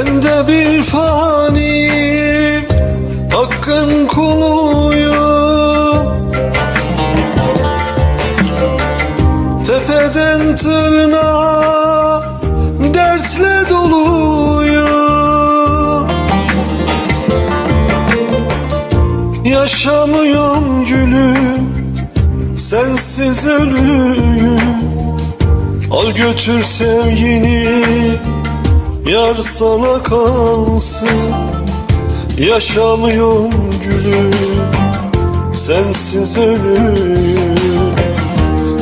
Ben de bir fani Hakkın kuluyum. Tepeden tırnağa Dertle doluyum. Yaşamıyorum gülüm Sensiz ölüyüm. Al götür sevgini Yar sana kalsın Yaşamıyorum gülüm Sensiz ölüyüm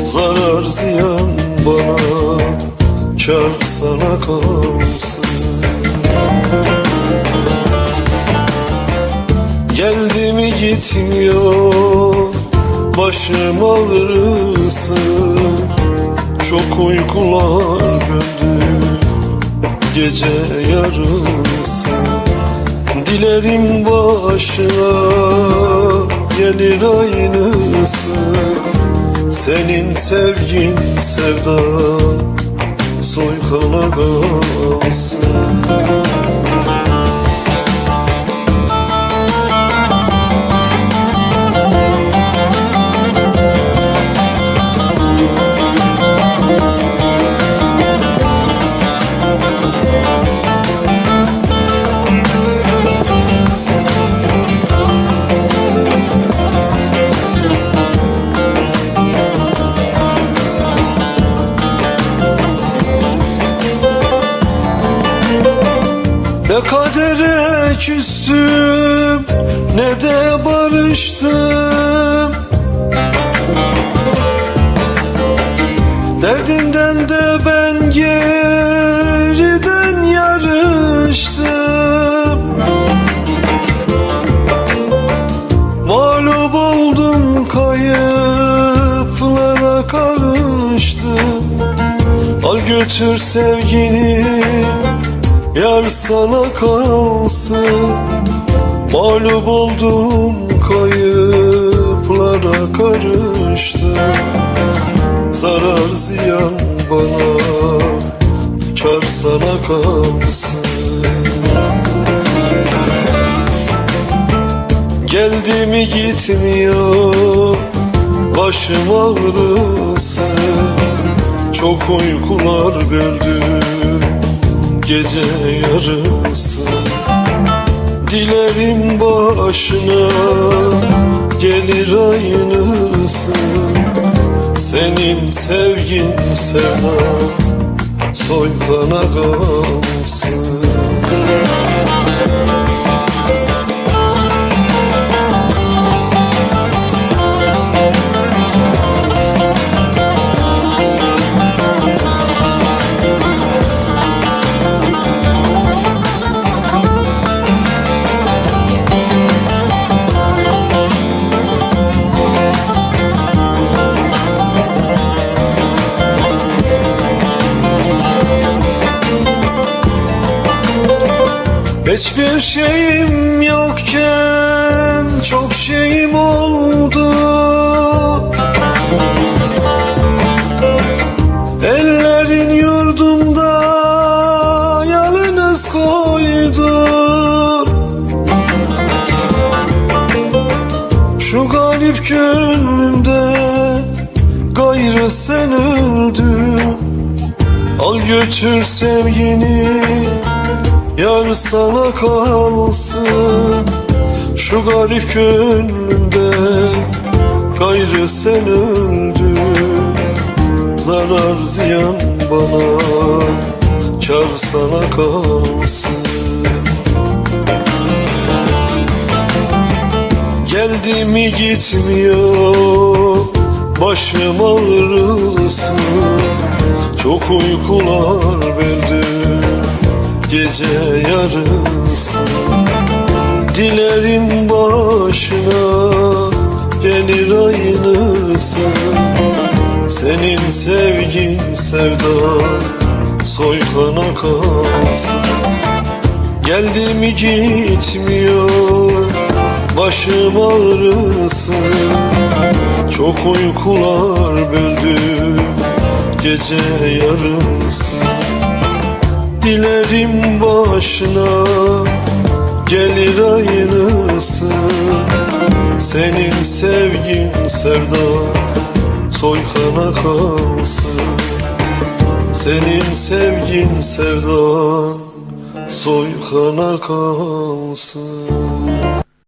Zarar ziyan bana Kar sana kalsın. Geldi mi gitmiyor Başım ağrısın Çok uykular böldü Gece yarısı Dilerim başına Gelir aynısı. Senin sevgin sevda Soykana kalsın Ne kadere küstüm ne de barıştım. Derdinden de ben geriden yarıştım. Mağlup oldum kayıplara karıştım. Al götür sevgini Yar sana kalsın Mağlup oldum kayıplara karıştım Zarar ziyan bana Kar sana kalsın Geldi mi gitmiyor Başım ağrısı. Çok uykular böldüm gece yarısı. Dilerim başına gelir aynısı. Senin sevgin sevda soykana kalsın Hiçbir şeyim yokken çok şeyim oldu. Ellerin yurdumda yalnız koydun Şu galip gönlümde gayrı sen öldün. Al götür sevgini Yar sana kalsın Şu garip gönlümde Gayrı sen öldün Zarar ziyan bana Kar sana kalsın. Geldi mi gitmiyor Başım ağrısın. Çok uykular böldüm gece yarısı. Dilerim başına gelir aynısı. Senin sevgin sevda soykana kalsın. Geldi mi gitmiyor başım ağrısın Çok uykular böldü gece yarısı Dilerim başına gelir aynısı. Senin sevgin sevda soykana kalsın. Senin sevgin sevdan soykana kalsın